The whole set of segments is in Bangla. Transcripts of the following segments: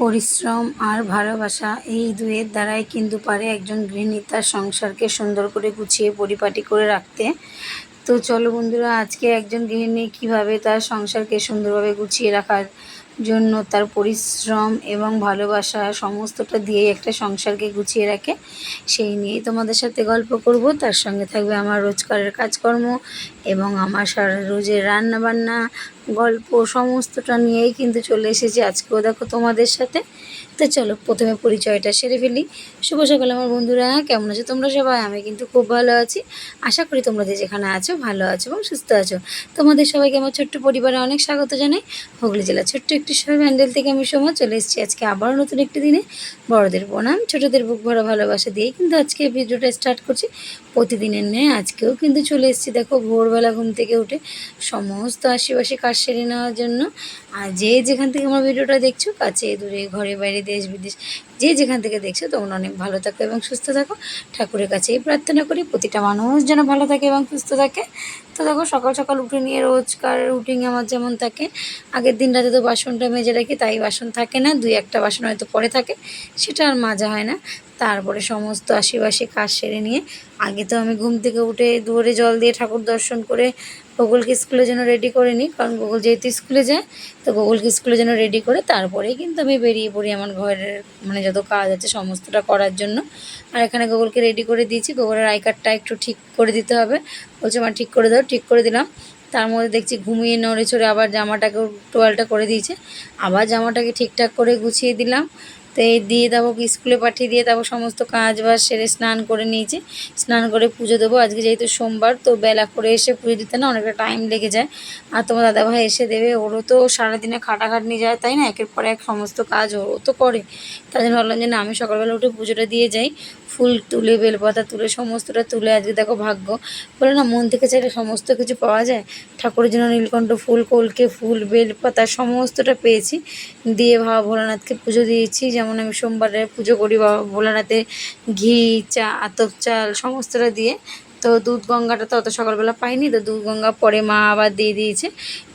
পরিশ্রম আর ভালোবাসা, এই দুয়ের দ্বারাই কিন্তু পারে একজন গৃহিণী তার সংসারকে সুন্দর করে গুছিয়ে পরিপাটি করে রাখতে। তো চলো বন্ধুরা, আজকে একজন গৃহিণী কীভাবে তার সংসারকে সুন্দরভাবে গুছিয়ে রাখার জন্য তার পরিশ্রম এবং ভালোবাসা সমস্তটা দিয়ে একটা সংসারকে গুছিয়ে রাখে, সেই নিয়েই তোমাদের সাথে গল্প করব। তার সঙ্গে থাকবে আমার রোজকারের কাজকর্ম এবং আমার সারা রোজের রান্না বান্না গল্প সমস্তটা নিয়েই কিন্তু চলে এসেছি আজকেও দেখো তোমাদের সাথে। তো চলো, প্রথমে পরিচয়টা সেরে ফেলি। শুভ সকাল আমার বন্ধুরা, কেমন আছো তোমরা সবাই? আমি কিন্তু খুব ভালো আছি। আশা করি তোমরা যে যেখানে আছো ভালো আছো এবং সুস্থ আছো। তোমাদের সবাইকে আমার ছোট্ট পরিবারে অনেক স্বাগত জানাই। হুগলি জেলা ছোট্ট একটি শহর ব্যান্ডেল থেকে আমি সময় চলে এসেছি আজকে আবারও নতুন একটি দিনে। বড়দের প্রণাম, ছোটদের বুক ভরা ভালোবাসা দিয়েই কিন্তু আজকে ভিডিওটা স্টার্ট করছি। প্রতিদিনের ন্যায় আজকেও কিন্তু চলে এসেছি। দেখো, ভোরবেলা ঘুম থেকে উঠে সমস্ত আশেপাশে কাজ সেরে নেওয়ার জন্য। আর যে যেখান থেকে আমার ভিডিওটা দেখছ, কাছে, দূরে, ঘরে, বাইরে, দেশ, বিদেশ, যে যেখান থেকে দেখছ, তোমরা অনেক ভালো থাকো এবং সুস্থ থাকো। ঠাকুরের কাছেই প্রার্থনা করি, প্রতিটা মানুষ যেন ভালো থাকে এবং সুস্থ থাকে। তো দেখো, সকাল সকাল উঠে নিয়ে রোজকার রুটিন আমার যেমন থাকে, আগের দিন রাতে তো বাসনটা মেজে রাখি, তাই বাসন থাকে না, দুই একটা বাসন হয়তো পরে থাকে, সেটা আর মাজা হয় না। তারপরে সমস্ত আশেপাশে কাজ সেরে নিয়ে আগে তো আমি ঘুম থেকে উঠে দুয়ারে জল দিয়ে ঠাকুর দর্শন করে গুগলকে স্কুলের জন্য রেডি করে নিই, কারণ গুগল যেহেতু স্কুলে যায়, তো গুগলকে স্কুলের জন্য রেডি করে তারপরেই কিন্তু আমি বেরিয়ে পড়ি আমার ঘরের মানে যত কাজ আছে সমস্তটা করার জন্য। আর এখানে গুগলকে রেডি করে দিয়েছি, গুগলের আই কার্ডটা একটু ঠিক করে দিতে হবে। বলছে, মা, ঠিক করে দাও, ঠিক করে দিলাম। তার মধ্যে দেখছি ঘুমিয়ে নড়ে চড়ে আবার জামাটাকেও টোয়ালটা করে দিয়েছে। আবার জামাটাকে ঠিকঠাক করে গুছিয়ে দিলাম। তো এই দিয়ে দেবো, স্কুলে পাঠিয়ে দিয়ে তারপর সমস্ত কাজ বাজ সেরে স্নান করে নিয়েছি। স্নান করে পুজো দেবো। আজকে যেহেতু সোমবার, তো বেলা করে এসে পুজো দিতে না অনেকটা টাইম লেগে যায়। আর তোমার দাদাভাই এসে দেবে। ওরও তো সারাদিনে খাটাখাটনি যায়, তাই না? একের পর এক সমস্ত কাজ ওরও তো করে। তাই জন্য ভাবলাম যে না, আমি সকালবেলা উঠে পুজোটা দিয়ে যাই। ফুল তুলে, বেলপাতা তুলে, সমস্তটা তুলে আজকে দেখো ভাগ্য। বলে না, মন থেকে চাইলে সমস্ত কিছু পাওয়া যায়। ঠাকুরের জন্য নীলকণ্ঠ ফুল, কলকে ফুল, বেলপাতা, সমস্তটা পেয়েছি। দিয়ে বাবা ভোলানাথকে পুজো দিয়েছি। যেমন আমি সোমবারে পুজো করি বা ভোলানাথে ঘি চা আতপ চাল সমস্তটা দিয়ে তো দুধ গঙ্গাটা তো অত সকালবেলা পাইনি, তো দুধ গঙ্গা পরে মা আবার দিয়ে দিয়েছে।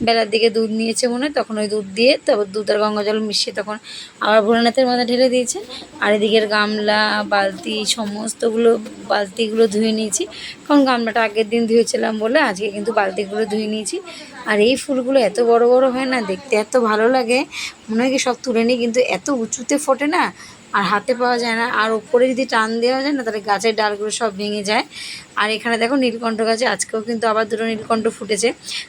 বেলার দিকে দুধ নিয়েছে মনে তখন ওই দুধ দিয়ে তারপর দুধ আর গঙ্গা জল মিশিয়ে তখন আবার ভোলানাথের মাথা ঢেলে দিয়েছে। আর এদিকের গামলা, বালতি সমস্তগুলো, বালতিগুলো ধুয়ে নিয়েছি। কারণ গামলাটা আগের দিন ধুয়েছিলাম বলে আজকে কিন্তু বালতিগুলো ধুয়ে নিয়েছি। আর এই ফুলগুলো এত বড় বড় হয় না, দেখতে এত ভালো লাগে। মনে হয় কি সব তুলে নিই, কিন্তু এত উঁচুতে ফোটে না। আর হাতে পাওয়া যায় না, আর ওপরে যদি টান দেওয়া যায় না, তাহলে গাছের ডালগুলো সব ভেঙে যায়। আর এখানে দেখো নীলকণ্ঠ গাছে আজকেও কিন্তু আবার দুটো নীলকণ্ঠ ফুটেছে।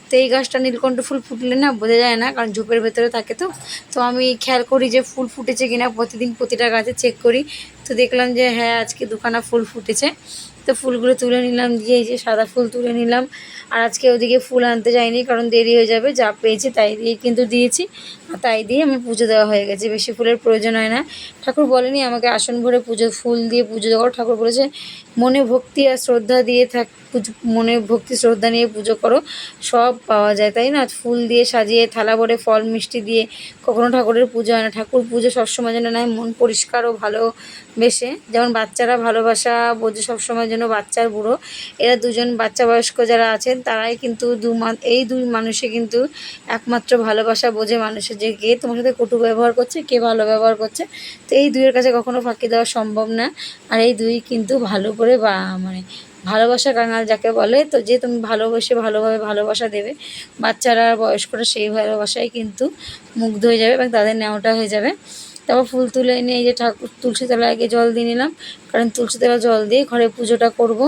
তো এই গাছটা নীলকণ্ঠ ফুল ফুটলে না বোঝা যায় না, কারণ ঝোপের ভেতরে থাকে তো। তো আমি খেয়াল করি যে ফুল ফুটেছে কিনা, প্রতিদিন প্রতিটা গাছে চেক করি। তো দেখলাম যে হ্যাঁ আজকে দুখানা ফুল ফুটেছে। তো ফুলগুলো তুলে নিলাম দিয়ে এই যে সাদা ফুল তুলে নিলাম। আর আজকে ওদিকে ফুল আনতে যাইনি, কারণ দেরি হয়ে যাবে, যা পেয়েছি তাই দিয়ে কিন্তু দিয়েছি। আর তাই দিয়ে আমার পুজো দেওয়া হয়ে গেছে, বেশি ফুলের প্রয়োজন হয় না। ঠাকুর বলেনি আমাকে আসন ভরে পুজো, ফুল দিয়ে পুজো দেওয়ার ঠাকুর বলেছে মনে ভক্তি আর শ্রদ্ধা দিয়ে থাক মনে ভক্তি, শ্রদ্ধা নিয়ে পুজো করো, সব পাওয়া যায়, তাই না? ফুল দিয়ে সাজিয়ে, থালা ভরে, ফল, মিষ্টি দিয়ে, কখনো ঠাকুরের পুজো হয় না। ঠাকুর পুজো সবসময় যেন নয়, মন পরিষ্কার ও ভালো বেশে। যেমন বাচ্চারা ভালোবাসা, বোঝে সবসময় যেন বাচ্চার বুড়ো। এরা দুজন বাচ্চা বয়স্ক যারা আছেন, তারাই কিন্তু দু এই দুই মানুষে কিন্তু একমাত্র ভালোবাসা বোঝে মানুষের যে কে তোমার সাথে কটু ব্যবহার করছে, কে ভালো ব্যবহার করছে। তো এই দুইয়ের কাছে কখনো ফাঁকি দেওয়া সম্ভব না। আর এই দুই কিন্তু ভালো করে বা মানে ভালোবাসা কাঙাল যাকে বলে, তো যে তুমি ভালোবেসে ভালোভাবে ভালোবাসা দেবে। বাচ্চারা বয়স্করা সেই ভালোবাসায় কিন্তু মুগ্ধ হয়ে যাবে এবং তাদের নেওয়াটা হয়ে যাবে। তারপর ফুল তুলে এনে এই যে ঠাকুর, তুলসী তলায় আগে জল দিয়ে নিলাম। কারণ তুলসী তলা জল দিয়ে ঘরে পুজোটা করব।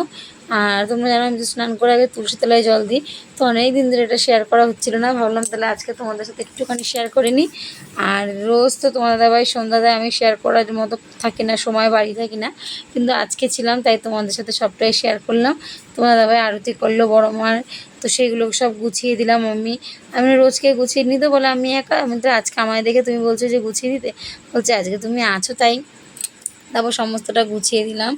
আর তোমরা জানো, আমি স্নান করে আগে তুলসী তলায় জল দিই। তো অনেক দিন ধরে এটা শেয়ার করা হচ্ছিল না। ভাবলাম তাহলে আজকে তোমাদের সাথে একটুখানি শেয়ার করে নিই। আর রোজ তো তোমার দাদাভাই সন্ধ্যাতে আমি শেয়ার করার মতো থাকি না, সময় বাড়ি থাকি না। কিন্তু আজকে ছিলাম, তাই তোমাদের সাথে সবটাই শেয়ার করলাম। তোমার দাদাভাই আরতি করল, বড় মার। তো সেগুলো সব গুছিয়ে দিলাম আমি। আমি রোজকে গুছিয়ে নিতে? বলে, আমি একা। আমি তো আজকে আমায় দেখে তুমি বলছো যে গুছিয়ে দিতে বলছে, আজকে তুমি আছো তাই। তারপর সমস্তটা গুছিয়ে দিলাম।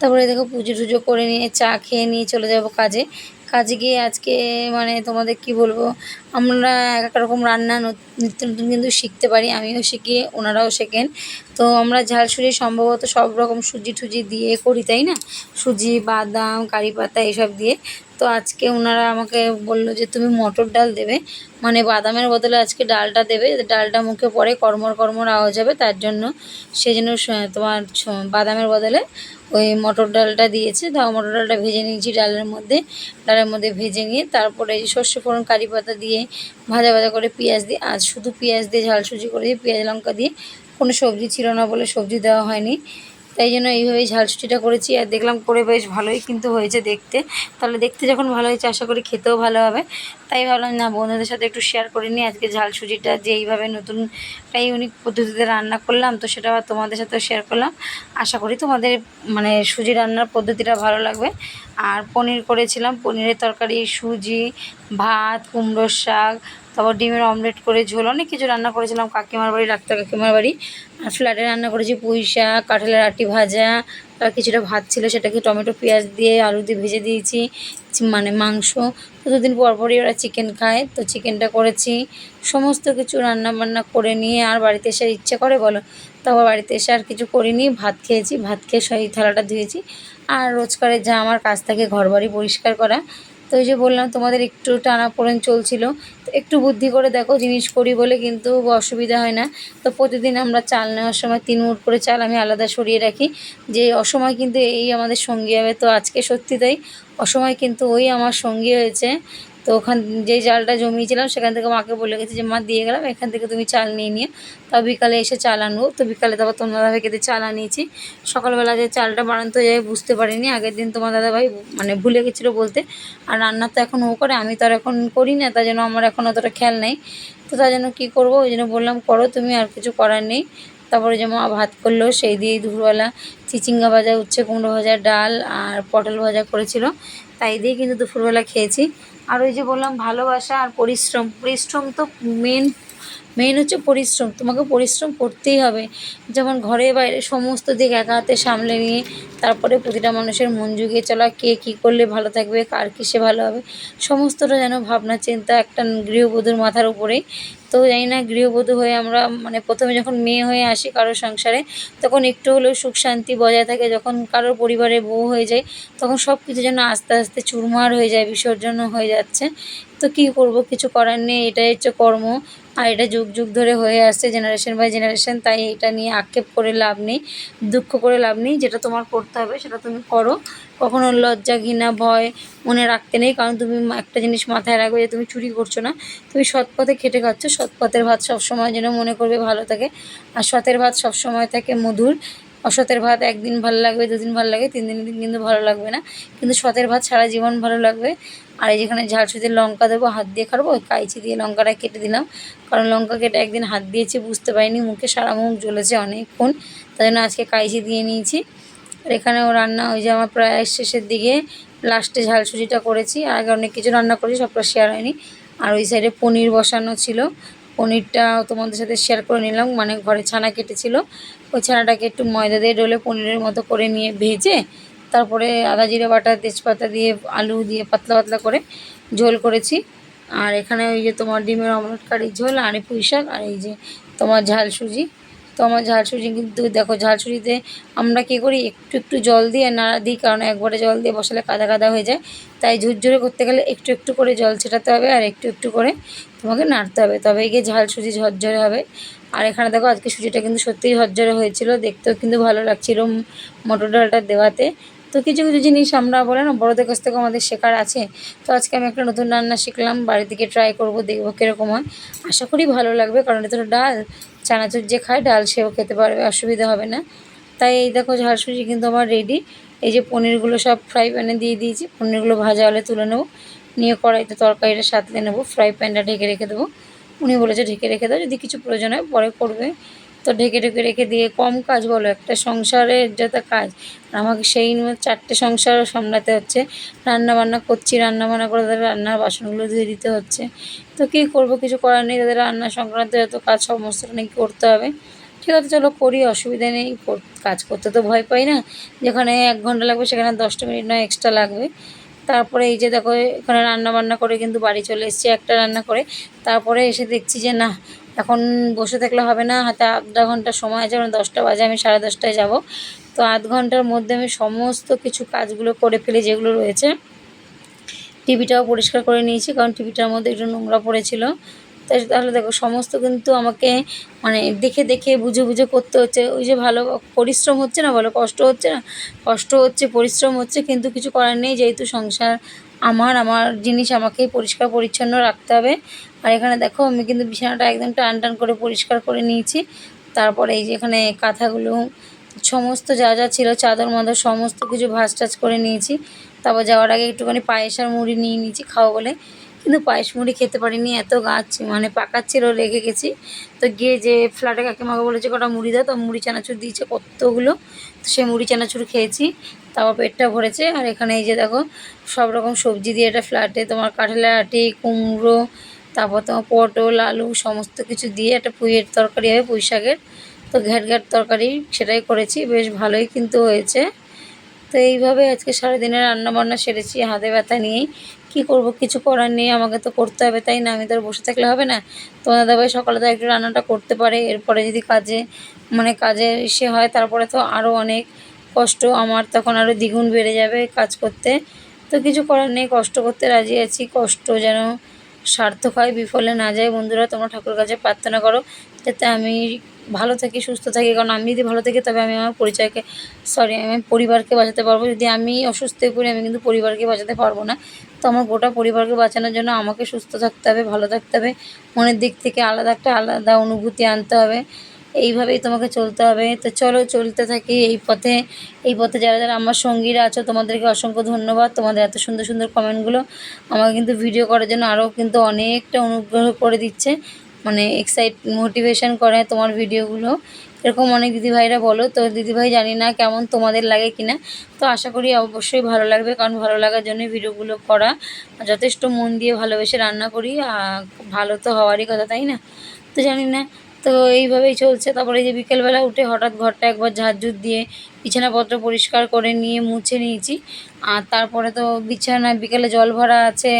তারপরে দেখো পুজো টুজো করে নিয়ে, চা খেয়ে নিয়ে চলে যাব কাজে। কাজে গিয়ে আজকে মানে তোমাদের কি বলব, আমরা এক এক রকম রান্না নত- নিত্য নতুন কিন্তু শিখতে পারি, আমিও শিখি, ওনারাও শেখেন। তো আমরা ঝাল সুজি সম্ভবত সব রকম সুজি টুজি দিয়ে করি, তাই না? সুজি, বাদাম, কারি পাতা এসব দিয়ে। তো আজকে ওনারা আমাকে বলল যে, তুমি মটর ডাল দেবে। মানে বাদামের বদলে আজকে ডালটা দেবে ডালটা মুখে পড়ে কর্মর কর্মর আওয়াজ হবে, তার জন্য সেই জন্য তোমার বাদামের বদলে ওই মটর ডালটা দিয়েছে। তো মটর ডালটা ভেজে নিয়েছি ডালের মধ্যে। ডালের মধ্যে ভেজে নিয়ে তারপরে সর্ষে ফোড়ন, কারি পাতা দিয়ে ভাজা ভাজা করে পেঁয়াজ দিয়ে, আজ শুধু পেঁয়াজ দিয়ে ঝাল সুজি করে দিয়ে, পেঁয়াজ লঙ্কা দিয়ে কোনো সবজি ছিল না বলে সবজি দেওয়া হয়নি। তাই জন্য এইভাবেই ঝাল সুজিটা করেছি আর দেখলাম করে বেশ ভালোই কিন্তু হয়েছে দেখতে। তাহলে দেখতে যখন ভালো হয়েছে, আশা করি খেতেও ভালো হবে। তাই ভাবলাম, না, বন্ধুদের সাথে একটু শেয়ার করে নিই। আজকে ঝাল সুজিটা যে এইভাবে নতুন একটা ইউনিক পদ্ধতিতে রান্না করলাম, তো সেটা তোমাদের সাথেও শেয়ার করলাম। আশা করি তোমাদের মানে সুজি রান্নার পদ্ধতিটা ভালো লাগবে। আর পনির করেছিলাম, পনিরের তরকারি, সুজি, ভাত, কুমড়োর শাক তারপর ডিমের অমলেট করে ঝোল, অনেক কিছু রান্না করেছিলাম, কাকিমার বাড়ি, ডাক্তার কাকিমার বাড়ি। আর ফ্ল্যাটে রান্না করেছি পুঁই শাক, কাঁঠালের আটি ভাজা আর কিছুটা ভাত ছিল, সেটাকে টমেটো, পেঁয়াজ দিয়ে, আলু দিয়ে ভেজে দিয়েছি মানে মাংস। তো দুদিন পর পরই ওরা চিকেন খায়, তো চিকেনটা করেছি। সমস্ত কিছু রান্না বান্না করে নিয়ে আর বাড়িতে এসে ইচ্ছে করে বলো? তারপর বাড়িতে এসে আর কিছু করিনি, ভাত খেয়েছি, ভাত খেয়ে সেই থালাটা ধুয়েছি। আর রোজকারের যা আমার কাজ থাকে ঘর বাড়ি পরিষ্কার করা তো ওই যে বললাম, তোমাদের একটু টানাপোড়েন চলছিল। তো একটু বুদ্ধি করে দেখো জিনিস করি বলে কিন্তু অসুবিধা হয় না। তো প্রতিদিন আমরা চাল নেওয়ার সময় তিন মুট করে চাল আমি আলাদা সরিয়ে রাখি। যে অসময় কিন্তু এই আমাদের সঙ্গী হবে, তো আজকে সত্যি তাই। অসময় কিন্তু ওই আমার সঙ্গী হয়েছে। তো ওখান, যেই চালটা জমিয়েছিলাম, সেখান থেকে মাকে বলে গেছি যে, মা, দিয়ে গেলাম, এখান থেকে তুমি চাল নিয়ে নিও তাও বিকালে এসে চাল আনব। তো বিকালে তারপর তোমার দাদাভাই খেতে চাল আনিয়েছি। সকালবেলা যে চালটা বানাতে যাই বুঝতে পারিনি। আগের দিন তোমার দাদাভাই মানে ভুলে গেছিল বলতে। আর রান্না তো এখন ও করে, আমি তো আর এখন করি না তাই জন্য আমার এখন অতটা খেয়াল নেই। তো তার জন্য কী করব, ওই জন্য বললাম, করো তুমি, আর কিছু করার নেই। তারপরে যে মা ভাত করল, সেই দিয়েই দুপুরবেলা চিচিঙ্গা ভাজা, উচ্ছে কুমড়ো ভাজা, ডাল আর পটল ভাজা করেছিল। তাই দিয়ে কিন্তু দুপুরবেলা খেয়েছি। আর ওই যে বললাম ভালোবাসা আর পরিশ্রম পরিশ্রম তো মেন মেন হচ্ছে পরিশ্রম, তোমাকে পরিশ্রম করতেই হবে। যেমন ঘরে বাইরে সমস্ত দিক একা হাতে সামলে নিয়ে, তারপরে প্রতিটা মানুষের মন জুগিয়ে চলা, কে কী করলে ভালো থাকবে, কার কিসে ভালো হবে, সমস্তটা যেন ভাবনা, চিন্তা, একটা গৃহবধূর মাথার উপরেই। তো জানি না, গৃহবধূ হয়ে আমরা মানে প্রথমে যখন মেয়ে হয়ে আসি কারোর সংসারে, তখন একটু হলেও সুখ শান্তি বজায় থাকে। যখন কারোর পরিবারে বউ হয়ে যায়, তখন সব কিছু যেন আস্তে আস্তে চুরমার হয়ে যায়, বিসর্জন হয়ে যাচ্ছে। তো কী করব? কিছু করার নেই, এটাই হচ্ছে কর্ম। আর এটা যুগ যুগ ধরে হয়ে আসছে জেনারেশন বাই জেনারেশন তাই এটা নিয়ে আক্ষেপ করে লাভ নেই, দুঃখ করে লাভ নেই, যেটা তোমার করতে হবে সেটা তুমি করো। কখনো লজ্জা, ঘৃণা, ভয় মনে রাখতে নেই, কারণ তুমি একটা জিনিস মাথায় রাখবে যে তুমি চুরি করছ না। তুমি সৎ পথে খেটে খাচ্ছ, সৎ পথের ভাত সবসময় যেন মনে করবে ভালো থাকে। আর সতের ভাত সবসময় থাকে মধুর অসতের ভাত একদিন ভালো লাগবে, দুদিন ভালো লাগে তিন দিন দিন কিন্তু ভালো লাগবে না। কিন্তু সতের ভাত সারা জীবন ভালো লাগবে। আর এই যেখানে ঝালসুজির লঙ্কা দেবো, হাত দিয়ে খাব, ওই কাইচি দিয়ে লঙ্কাটা কেটে দিলাম। কারণ লঙ্কা কেটে একদিন হাত দিয়েছি, বুঝতে পারিনি, মুখে সারা মুখ জ্বলেছে অনেকক্ষণ। তাই জন্য আজকে কাইচি দিয়ে নিয়েছি। আর এখানেও রান্না, ওই যে আমার প্রায় শেষের দিকে লাস্টে ঝাল সুজিটা করেছি। আগে অনেক কিছু রান্না করেছি, সবটা শেয়ার হয়নি। আর ওই সাইডে পনির বসানো ছিল। পনিরটা তোমাদের সাথে শেয়ার করে নিলাম। মানে ঘরে ছানা কেটেছিল। ওই ছানাটাকে একটু ময়দা দিয়ে ডলে পনিরের মতো করে নিয়ে ভেজে, তারপরে আদা জিরে বাটা, তেজপাতা দিয়ে, আলু দিয়ে পাতলা পাতলা করে ঝোল করেছি। আর এখানে ওই যে তোমার ডিমের অমলেট কারি ঝোল, আর পুঁই শাক, আর এই যে তোমার ঝাল সুজি। তো আমার সুজি কিন্তু দেখো সুজিতে আমরা কী করি, একটু একটু জল দিয়ে নাড়া দিই, কারণ একবারে জল দিয়ে বসালে কাদা কাদা হয়ে যায়। তাই ঝুরঝুরে করতে গেলে একটু একটু করে জল ছেটাতে হবে আর একটু একটু করে তোমাকে নাড়তে হবে। তবে গিয়ে সুজি ঝরঝরে হবে, আর এখানে দেখো আজকে সুজিটা কিন্তু সত্যিই ঝরঝরে হয়েছিল, দেখতেও কিন্তু ভালো লাগছিল মটর ডালটা দেওয়াতে। তো কিছু কিছু জিনিস আমরা বলে না, বড়োদের কাছ থেকে আমাদের শেখার আছে। তো আজকে আমি একটা নতুন রান্না শিখলাম বাড়ি থেকে ট্রাই করব, দেখব কীরকম হয়। আশা করি ভালো লাগবে, কারণ এটা তো ডাল, চানাচুর যে খায়, ডাল সেও খেতে পারবে, অসুবিধা হবে না। তাই এই দেখো ঝাল সুজি কিন্তু আমার রেডি এই যে পনিরগুলো সব ফ্রাই প্যানে দিয়ে দিয়েছি, পনিরগুলো ভাজা হলে তুলে নেব। নিয়ে কড়াইতে তরকারিটা সাথে নেব ফ্রাই প্যানটা ঢেকে রেখে দেবো। উনি বলেছে ঢেকে রেখে দাও, যদি কিছু প্রয়োজন হয় পরে করবে। তো ঢেকে ঢেকে রেখে দিয়ে কম কাজ বলো, একটা সংসারের যত কাজ, আমাকে সেই নিয়ে চারটে সংসার সামলাতে হচ্ছে। রান্না বান্না করছি রান্না বান্না করে তাদের রান্নার বাসনগুলো ধুয়ে দিতে হচ্ছে। তো কী করব, কিছু করার নেই, তাদের রান্না সংক্রান্ত যত কাজ সমস্তটা নাকি করতে হবে। ঠিক আছে, চলো করি, অসুবিধা নেই কাজ করতে তো ভয় পাই না। যেখানে এক ঘণ্টা লাগবে, সেখানে দশটা মিনিট নয় এক্সট্রা লাগবে। তারপরে এই যে দেখো, এখানে রান্না বান্না করে কিন্তু বাড়ি চলে এসেছি, একটা রান্না করে। তারপরে এসে দেখছি যে না এখন বসে থাকলে হবে না হাতে আধা ঘণ্টা সময় আছে মানে দশটা বাজে, আমি সাড়ে দশটায় যাব। তো আধ ঘণ্টার মধ্যে আমি সমস্ত কিছু কাজগুলো করে ফেলি যেগুলো রয়েছে। টিভিটাও পরিষ্কার করে নিয়েছি, কারণ টিভিটার মধ্যে একটু নোংরা পড়েছিল। তাহলে দেখো, সমস্ত কিন্তু আমাকে মানে দেখে দেখে বুঝে বুঝে করতে হচ্ছে। ওই যে ভালো পরিশ্রম হচ্ছে না বলো কষ্ট হচ্ছে না? কষ্ট হচ্ছে, পরিশ্রম হচ্ছে, কিন্তু কিছু করার নেই, যেহেতু সংসার আমার আমার জিনিস আমাকেই পরিষ্কার পরিচ্ছন্ন রাখতে হবে। আর এখানে দেখো, আমি কিন্তু বিছানাটা একদম টান টান করে পরিষ্কার করে নিয়েছি। তারপরে এই যে এখানে কাঁথাগুলো, সমস্ত যা যা ছিল, চাদর মাদর, সমস্ত কিছু ভাঁজ টাজ করে নিয়েছি। তারপর যাওয়ার আগে একটুখানি পায়েস আর মুড়ি নিয়ে নিয়েছি খাওয়া বলে। কিন্তু পায়েস মুড়ি খেতে পারিনি, এত গাছ মানে পাকাচ্ছিল, রেগে গেছি। তো গিয়ে যে ফ্ল্যাটে কাকিমাকে বলেছে, কটা মুড়ি দাও। তো মুড়ি চানাচুর দিয়েছে কতগুলো? তো সে মুড়ি চানাচুর খেয়েছি। তারপর পেটটা ভরেছে। আর এখানে এই যে দেখো, সব রকম সবজি দিয়ে এটা ফ্ল্যাটে তোমার কাঁঠালের আটি, কুমড়ো, তারপর তোমার পটল, আলু সমস্ত কিছু দিয়ে একটা পুঁইয়ের তরকারি হবে পুঁই শাকের। তো ঘ্যাট ঘ্যাট তরকারি সেটাই করেছি, বেশ ভালোই কিন্তু হয়েছে। তো এইভাবে আজকে সারাদিনের রান্না বান্না সেরেছি, হাতে ব্যথা নিয়েই। কী করব, কিছু করার নেই, আমাকে তো করতে হবে, তাই না? আমি তো বসে থাকলে হবে না। তোমার দাদাভাই সকালে তো একটু রান্নাটা করতে পারে, এরপরে যদি কাজে মানে কাজে ইসে হয়, তারপরে তো আরও অনেক কষ্ট, আমার তখন আরও দ্বিগুণ বেড়ে যাবে কাজ করতে। তো কিছু করার নেই, কষ্ট করতে রাজি আছি। কষ্ট যেন সার্থক হয়, বিফলে না যায়। বন্ধুরা, তোমরা ঠাকুর কাছে প্রার্থনা করো যাতে আমি ভালো থাকি, সুস্থ থাকি। কারণ আমি যদি ভালো থাকি, তবে আমি আমার পরিচয়কে সরি আমি পরিবারকে বাঁচাতে পারব। যদি আমি অসুস্থ হয়ে পড়ি, আমি কিন্তু পরিবারকে বাঁচাতে পারব না। তো আমার গোটা পরিবারকে বাঁচানোর জন্য আমাকে সুস্থ থাকতে হবে, ভালো থাকতে হবে। মনের দিক থেকে আলাদা একটা আলাদা অনুভূতি আনতে হবে। এইভাবেই তোমাকে চলতে হবে। তো চলো চলতে থাকি এই পথে। এই পথে যারা যারা আমার সঙ্গীরা আছো, তোমাদেরকে অসংখ্য ধন্যবাদ। তোমাদের এত সুন্দর সুন্দর কমেন্টগুলো আমাকে কিন্তু ভিডিও করার জন্য আরও কিন্তু অনেকটা অনুগ্রহ করে দিচ্ছে। মানে এক্সাইট মোটিভেশন করে তোমার ভিডিওগুলো। এরকম অনেক দিদিভাইরা বলো, তো দিদিভাই জানি না কেমন তোমাদের লাগে কিনা। তো আশা করি অবশ্যই ভালো লাগবে, কারণ ভালো লাগার জন্য ভিডিওগুলো করা। যথেষ্ট মন দিয়ে ভালোবেসে রান্না করি ভালো তো হওয়ারই কথা, তাই না? তো জানি না। তো এইভাবেই চলছে। তারপরে যে বিকেলবেলা উঠে হঠাৎ ঘরটা একবার ঝাড়ঝুট দিয়ে বিছানাপত্র পরিষ্কার করে নিয়ে মুছে নিয়েছি। আর তারপরে তো বিছানা, বিকেলে জল ভরা আছে,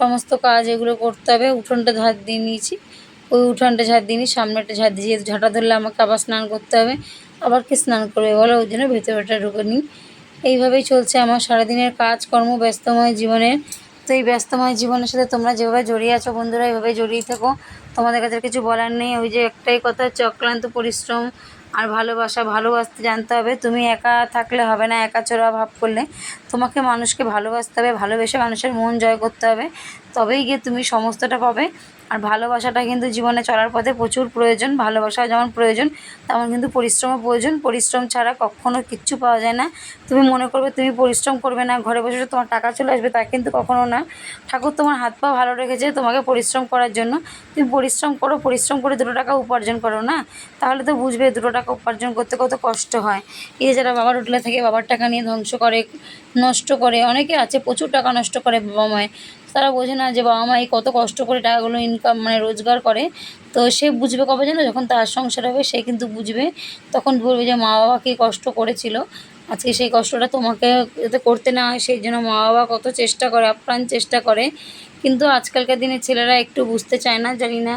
সমস্ত কাজ এগুলো করতে হবে। উঠোনটা ঝাড় দিয়ে নিয়েছি। ওই উঠানটা ঝাড় দিইনি সামনেটা ঝাড় দিয়ে যেহেতু ঝাঁটা ধরলে আমাকে আবার স্নান করতে হবে, আবার কি স্নান করবে বলো? ওই জন্য ভেতরটা ঢুকে নিই। এইভাবেই চলছে আমার সারাদিনের কাজকর্ম, ব্যস্তময় জীবনের তো এই ব্যস্তময় জীবনের সাথে তোমরা যেভাবে জড়িয়ে আছো বন্ধুরা এইভাবে জড়িয়ে থাকো। তোমাদের কাছে কিছু বলার নেই। ওই যে একটাই কথা, চক্রান্ত, পরিশ্রম আর ভালোবাসা। ভালোবাসতে জানতে হবে, তুমি একা থাকলে হবে না, একা চোরা ভাব করলে। তোমাকে মানুষকে ভালোবাসতে হবে, ভালোবেসে মানুষের মন জয় করতে হবে। তবেই গিয়ে তুমি সমস্তটা পাবে। আর ভালোবাসাটা কিন্তু জীবনে চলার পথে প্রচুর প্রয়োজন ভালোবাসা যেমন প্রয়োজন, তেমন কিন্তু পরিশ্রমও প্রয়োজন। পরিশ্রম ছাড়া কখনও কিচ্ছু পাওয়া যায় না। তুমি মনে করবে তুমি পরিশ্রম করবে না, ঘরে বসে তোমার টাকা চলে আসবে তা কিন্তু কখনও না। ঠাকুর তোমার হাত পা ভালো রেখেছে তোমাকে পরিশ্রম করার জন্য। তুমি পরিশ্রম করো, পরিশ্রম করে দুটো টাকা উপার্জন করো না? তাহলে তো বুঝবে দুটো টাকা উপার্জন করতে কত কষ্ট হয়। এই যারা বাবার হোটেলে থাকে, বাবার টাকা নিয়ে ধ্বংস করে, নষ্ট করে, অনেকে আছে প্রচুর টাকা নষ্ট করে বাবা মায়ের। তারা বোঝে না যে বাবা মা এই কত কষ্ট করে টাকাগুলো ইনকাম মানে রোজগার করে। তো সে বুঝবে কবে যেন? যখন তার সংসার হবে, সে কিন্তু বুঝবে। তখন বলবে যে মা বাবা কী কষ্ট করেছিল? আজকে সেই কষ্টটা তোমাকে যাতে করতে না হয়, সেই জন্য মা বাবা কত চেষ্টা করে, আপ্রাণ চেষ্টা করে। কিন্তু আজকালকার দিনে ছেলেরা একটু বুঝতে চায় না, জানি না।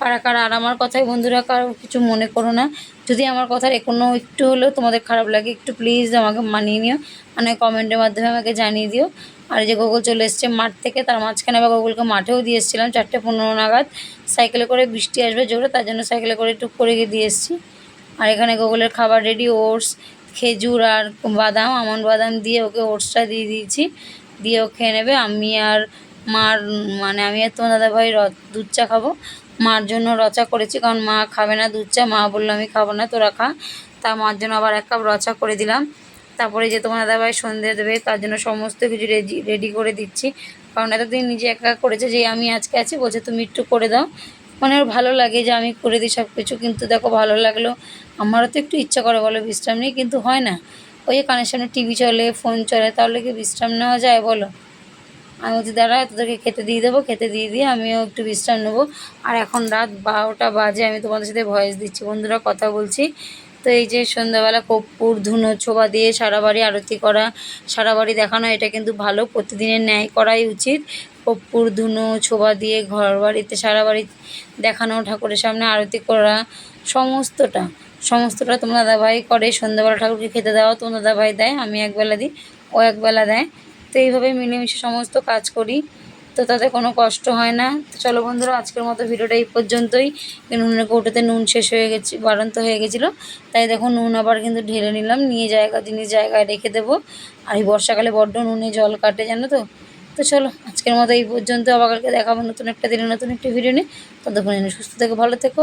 কারা কারা? আর আমার কথাই বন্ধুরা কারও কিছু মনে করো না। যদি আমার কথার কোনো একটু হলেও তোমাদের খারাপ লাগে, একটু প্লিজ আমাকে মানিয়ে নিও। মানে কমেন্টের মাধ্যমে আমাকে জানিয়ে দিও। আর যে গোকুল চলে এসছে মাঠ থেকে, তার মাঝখানে আবার গোকুলকে মাঠেও দিয়ে এসেছিলাম, চারটে পনেরো নাগাদ। সাইকেলে করে বৃষ্টি আসবে জোরে, তার জন্য সাইকেলে করে টুক করে গিয়ে দিয়ে এসেছি। আর এখানে গোকুলের খাবার রেডি ওটস, খেজুর আর বাদাম, আমন বাদাম দিয়ে ওকে ওটসটা দিয়ে দিয়েছি। দিয়ে ও খেয়ে নেবে। আমি আর মার মানে আমি আর তোমার দাদাভাই র, দুধ চা খাব। মার জন্য রচা করেছি, কারণ মা খাবে না দুধ চা। মা বলল, আমি খাব না, তোরা খা। তা মার জন্য আবার এক কাপ রচা করে দিলাম। তারপরে যে তোমার দাদাভাই সন্ধে দেবে, তার জন্য সমস্ত কিছু রেডি রেডি করে দিচ্ছি। কারণ এতদিন নিজে একা করেছে যে আমি আজকে আছি, বলছে তুমি একটু করে দাও। মানে ওর ভালো লাগে যে আমি করে দিই সব কিছু কিন্তু দেখো ভালো লাগল। আমারও তো একটু ইচ্ছা করে বলো বিশ্রাম নিই, কিন্তু হয় না। ওই কানের সামনে টিভি চলে, ফোন চলে, তাহলে কি বিশ্রাম নেওয়া যায় বলো? আমি বলছি, দাঁড়া, তোদেরকে খেতে দিয়ে দেবো, খেতে দিয়ে দিয়ে আমিও একটু বিশ্রাম নেব। আর এখন রাত বারোটা বাজে, আমি তোমাদের সাথে ভয়েস দিচ্ছি। বন্ধুরা, কথা বলছি। তো এই যে সন্ধ্যাবেলা কর্পূর ধুনো ছোবা দিয়ে সারা বাড়ি আরতি করা, সারা বাড়ি দেখানো, এটা কিন্তু ভালো। প্রতিদিনের ন্যায় করাই উচিত। কর্পূর ধুনো ছোবা দিয়ে ঘর বাড়িতে সারা বাড়ি দেখানো, ঠাকুরের সামনে আরতি করা, সমস্তটা সমস্তটা তোমার দাদাভাই করে। সন্ধ্যাবেলা ঠাকুরকে খেতে দেওয়া তোমার দাদাভাই দেয়, আমি একবেলা দিই, ও একবেলা দেয়। তো এইভাবে মিলেমিশে সমস্ত কাজ করি। তো তাতে কোনো কষ্ট হয় না। তো চলো বন্ধুরা, আজকের মতো ভিডিওটা এই পর্যন্তই। নুনের কৌটোতে নুন শেষ হয়ে গেছে, বাড়ন্ত হয়ে গেছিল। তাই দেখো, নুন আবার কিন্তু ঢেলে নিলাম, নিয়ে জায়গা, জিনিস জায়গায় রেখে দেবো। আর এই বর্ষাকালে বড্ড নুনে জল কাটে, জানো তো? তো চলো, আজকের মতো এই পর্যন্ত। আবার কালকে দেখাবো নতুন একটা দিনে, নতুন একটা ভিডিও নিয়ে। ততক্ষণ সুস্থ থেকো, ভালো থেকো